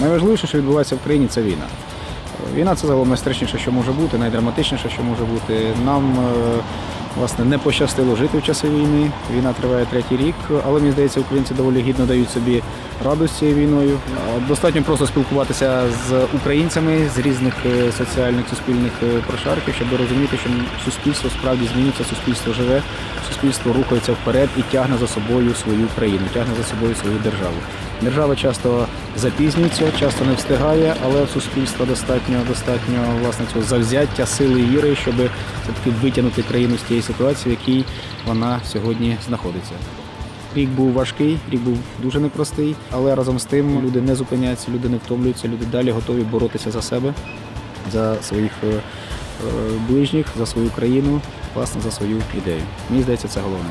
Найважливіше, що відбувається в країні, це війна. Війна це загалом найстрашніше, що може бути, найдраматичніше, що може бути. Нам е, власне не пощастило жити в часи війни. Війна триває третій рік, але мені здається, українці доволі гідно дають собі раду з цією війною. Достатньо просто спілкуватися з українцями з різних е, соціальних суспільних е, прошарків, щоб розуміти, що суспільство справді змінюється, суспільство живе, суспільство рухається вперед і тягне за собою свою країну, тягне за собою свою державу. Держава часто запізнюється, часто не встигає, але в суспільства достатньо достатньо власне цього завзяття, сили і віри, щоб все-таки витягнути країну з тієї ситуації, в якій вона сьогодні знаходиться. Рік був важкий, рік був дуже непростий, але разом з тим люди не зупиняються, люди не втомлюються, люди далі готові боротися за себе, за своїх е, ближніх, за свою країну, власне, за свою ідею. Мені здається, це головне.